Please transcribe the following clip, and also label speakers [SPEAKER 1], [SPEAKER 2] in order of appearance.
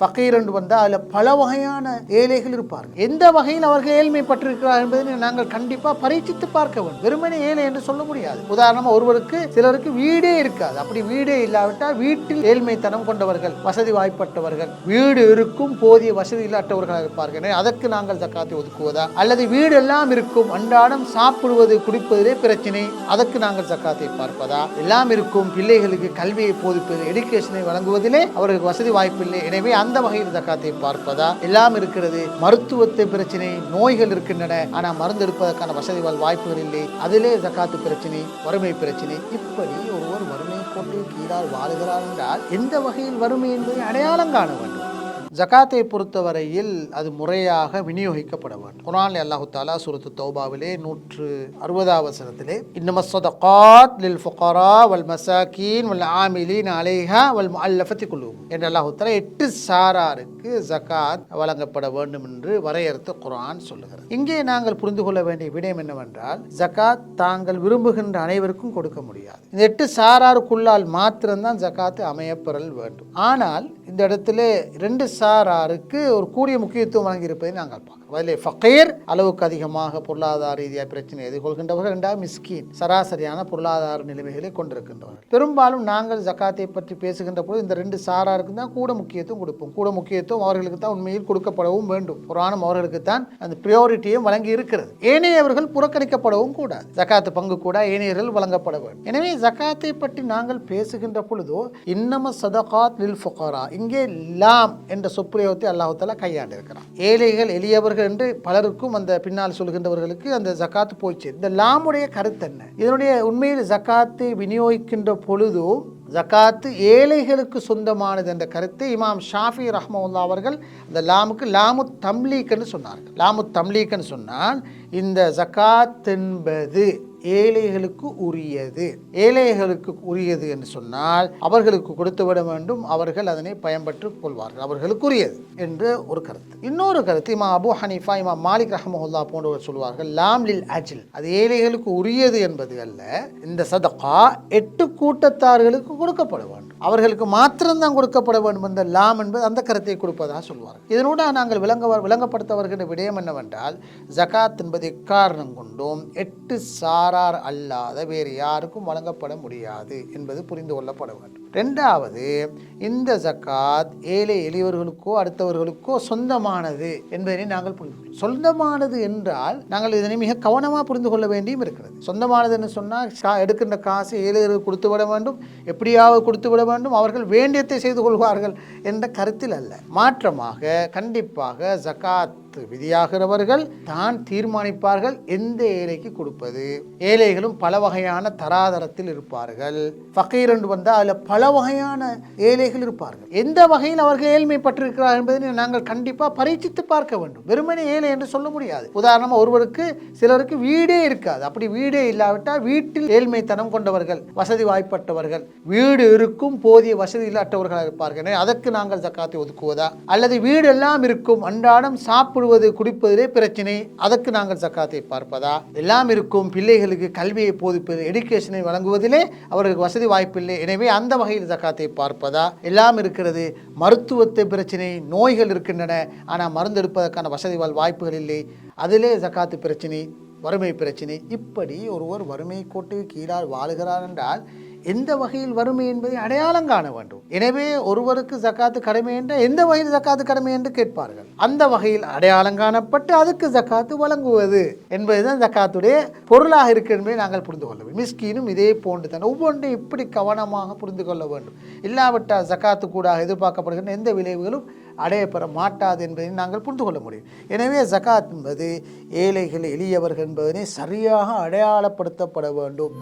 [SPEAKER 1] ஃபக்கீர் என்று வந்தால் அதில் பல வகையான ஏழைகள் இருப்பார்கள். எந்த வகையில் அவர்கள் ஏழ்மைப்பட்டிருக்கிறார் என்பதை நாங்கள் கண்டிப்பாக பரீட்சித்து பார்க்க வேண்டும். வெறுமனே ஏழை என்று சொல்ல முடியாது. உதாரணமாக ஒருவருக்கு சிலருக்கு வீடே இருக்காது. அப்படி வீடே இல்லாவிட்டால் வீட்டில் ஏழ்மைத்தனம் கொண்டவர்கள் வசதி வாய்ப்பட்டவர்கள் வீடு இருக்கும் போதிய வசதி இல்லாதவர்களாக இருப்பார்கள். எனவே அதற்கு நாங்கள் ஜக்காத்தை ஒதுக்குவதா? அல்லது வீடு எல்லாம் இருக்கும் அன்றாடம் சாப்பிடுவது குடிப்பதிலே பிரச்சனை அதற்கு நாங்கள் ஜக்காத்தை பார்ப்பதா? எல்லாம் இருக்கும் பிள்ளைகளுக்கு கல்வியை போதிப்பது எடுகேஷனை வழங்குவதிலே அவர்களுக்கு வசதி வாய்ப்பில்லை. எனவே அந்த வகையில் ஜக்காத்தை பார்ப்பதா? எல்லாம் இருக்கிறது மருத்துவத்தை பிரச்சனை நோய்கள் இருக்கின்றன. ஆனால் மருந்து எடுப்பதற்கான வசதி வாய்ப்புகள் இல்லை. அதிலே ஜக்காத்து பிரச்சனை வறுமை பிரச்சனை இப்படி ஒருவர் வறுமை கொண்டு கீழால் வாழுகிறார் என்றால் எந்த வகையில் வறுமை என்பதை அடையாளம் காண வேண்டும். ஜகாத்தை பொறுத்தவரையில் அது முறையாக விநியோகிக்கப்பட வேண்டும். குரான் அல்லாஹு தாலா சுரத்து தௌபாவிலே நூற்று அறுபதாவது சனத்திலே இன்னம லில் ஃபுகரா வல் மசாக்கீன் வல் ஆமிலீன் அலைஹா வல் முஅல்லஃபத்தி குலூம் என்று அல்லாஹு தாலா எட்டு சாராருக்கு ஜகாத் வழங்கப்பட வேண்டும் என்று வரையறுத்து குரான் சொல்லுகிறது. இங்கே நாங்கள் புரிந்து கொள்ள வேண்டிய விடயம் என்னவென்றால் ஜகாத் தாங்கள் விரும்புகின்ற அனைவருக்கும் கொடுக்க முடியாது. இந்த எட்டு சாராருக்குள்ளால் மாத்திரம்தான் ஜகாத்து அமையப்பெறல் வேண்டும். ஆனால் இந்த இடத்துல ரெண்டு சாராருக்கு ஒரு கூடிய முக்கியத்துவம் வழங்கியிருப்பதை நாங்கள் பார்க்கிறோம். அதில் ஃபக்கீர் அளவுக்கு அதிகமாக பொருளாதார ரீதியாக பிரச்சனை எதிர்கொள்கின்றவர்கள் ரெண்டாவது மிஸ்கின் சராசரியான பொருளாதார நிலைமைகளை கொண்டிருக்கின்றவர்கள். பெரும்பாலும் நாங்கள் ஜக்காத்தை பற்றி பேசுகின்ற போது இந்த ரெண்டு சாராருக்கு தான் கூட முக்கியத்துவம் கொடுப்போம். கூட முக்கியத்துவம் அவர்களுக்கு தான் உண்மையில் கொடுக்கப்படவும் வேண்டும். புராணம் அவர்களுக்கு தான் அந்த ப்ரியோரிட்டியும் வழங்கி இருக்கிறது ஏனையவர்கள் புறக்கணிக்கப்படவும் கூடாது. ஜக்காத்து பங்கு கூட ஏனையர்கள் வழங்கப்பட வேண்டும். எனவே ஜக்காத்தை பற்றி நாங்கள் பேசுகின்ற பொழுதோ இன்னம சதகாத் லில் ஃபுகரா இங்கே லாம் என்ற சொற்பிரயோகத்தை அல்லாஹு தாலா கையாண்டிருக்கிறான். ஏழைகள் எளியவர்கள் என்று பலருக்கும் அந்த பின்னால் சொல்கின்றவர்களுக்கு அந்த ஜக்காத்து போயிச்சு இந்த லாமுடைய கருத்து என்ன? இதனுடைய உண்மையில் ஜக்காத்தை விநியோகிக்கின்ற பொழுதோ ஜக்காத்து ஏழைகளுக்கு சொந்தமானது என்ற கருத்தை இமாம் ஷாஃபி ரஹ்மவுல்லா அவர்கள் அந்த லாமுக்கு லாமு தம்லீக்னு சொன்னார்கள். லாமு தம்லீக்னு சொன்னால் இந்த ஜக்காத் என்பது ஏழைகளுக்கு உரியது. ஏழைகளுக்கு உரியது என்று சொன்னால் அவர்களுக்கு கொடுத்து விட வேண்டும். அவர்கள் அதனை பயன்பட்டுக் கொள்வார்கள். அவர்களுக்கு உரியது என்று ஒரு கருத்து. இன்னொரு கருத்து இமா அபு ஹனீஃபா இமா மாலிக் ரஹமஹுல்லா போன்றவர் சொல்வார்கள் லாம் லில் அஜில். அது ஏழைகளுக்கு உரியது என்பது அல்ல. இந்த சதகா எட்டு கூட்டத்தார்களுக்கு கொடுக்கப்பட வேண்டும். அவர்களுக்கு மாத்திரம்தான் கொடுக்கப்பட வேண்டும். என்ற லாம் என்பது அந்த கருத்தை கொடுப்பதாக சொல்வார்கள். இதனோட நாங்கள் விளங்க விளங்கப்படுத்த வருகின்ற விடயம் என்னவென்றால் ஜகாத் என்பது காரணம் கொண்டும். எட்டு சாரார் அல்லாத வேறு யாருக்கும் வழங்கப்பட முடியாது என்பது புரிந்து கொள்ளப்பட வேண்டும். ரெண்டாவது இந்த ஜக்காத் ஏழை எளியவர்களுக்கோ அடுத்தவர்களுக்கோ சொந்தமானது என்பதனை நாங்கள் புரிந்து கொள்ளும் சொந்தமானது என்றால் நாங்கள் இதனை மிக கவனமாக புரிந்து கொள்ள வேண்டியும் இருக்கிறது. சொந்தமானது என்று சொன்னால் எடுக்கின்ற காசு ஏழைகளுக்கு கொடுத்து விட வேண்டும் எப்படியாவது கொடுத்து விட வேண்டும் அவர்கள் வேண்டியத்தை செய்து கொள்வார்கள் என்ற கருத்தில் அல்ல. மாற்றமாக கண்டிப்பாக ஜகாத் விதியாகிறவர்கள் தான் தீர்மானிப்பார்கள் எந்த ஏழைக்கு கொடுப்பது. ஏழைகளும் பல வகையான தராதரத்தில் இருப்பார்கள். ஃபக்கீர் என்று வந்தால் அதில் பல வகையான ஏழைகள் இருப்பார்கள். எந்த வகையில் அவர்கள் ஏழ்மைப்பட்டிருக்கிறார் என்பதை நாங்கள் கண்டிப்பாக பரீட்சித்து பார்க்க வேண்டும். வெறுமனே ஏழை என்று சொல்ல முடியாது. உதாரணமாக ஒருவருக்கு சிலருக்கு வீடே இருக்காது. அப்படி வீடே இல்லாவிட்டால் வீட்டில் ஏழ்மைத்தனம் கொண்டவர்கள் வசதி வாய்ப்பட்டவர்கள் வீடு இருக்கும் போதிய வசதி இல்லாதவர்களாக இருப்பார்கள். அதற்கு நாங்கள் ஜக்காத்தை ஒதுக்குவதா? அல்லது வீடு எல்லாம் இருக்கும் அன்றாடம் சாப்பிடுவது குடிப்பதிலே பிரச்சனை அதற்கு நாங்கள் ஜக்காத்தை பார்ப்பதா? எல்லாம் இருக்கும் பிள்ளைகளுக்கு கல்வியை போதிப்பது எடுகேஷனை வழங்குவதிலே அவர்களுக்கு வசதி வாய்ப்பில்லை. எனவே அந்த வகையில் ஜக்காத்தை பார்ப்பதா? எல்லாம் இருக்கிறது. மருத்துவத்தை பிரச்சனை நோய்கள் இருக்கின்றன. ஆனால் மருந்து எடுப்பதற்கான வசதி வாய்ப்புகள் இல்லை அதிலே ஜக்காத்து பிரச்சனை வறுமை பிரச்சனை. இப்படி ஒருவர் வறுமை கோட்டுக்கு கீழால் வாழுகிறார் என்றால் எந்த வகையில் வறுமை என்பதை அடையாளம் காண வேண்டும். எனவே ஒருவருக்கு ஜக்காத்து கடமை என்ற எந்த வகையில் ஜக்காத்து கடமை என்று கேட்பார்கள். அந்த வகையில் அடையாளம் காணப்பட்டு அதுக்கு ஜக்காத்து வழங்குவது என்பதுதான் ஜக்காத்துடைய பொருளாக இருக்கு என்பதை நாங்கள் புரிந்து கொள்ள வேண்டும். மிஸ்கீனும் இதே போன்று தான். ஒவ்வொன்றையும் இப்படி கவனமாக புரிந்து கொள்ள வேண்டும். இல்லாவிட்டால் ஜக்காத்து கூட எதிர்பார்க்கப்படுகின்ற எந்த விளைவுகளும் அடையப்பெற மாட்டாது என்பதை நாங்கள் புரிந்து கொள்ள முடியும். எனவே ஜகாத் என்பது ஏழைகள் எளியவர்கள் என்பதனை சரியாக அடையாளப்படுத்தப்பட வேண்டும்.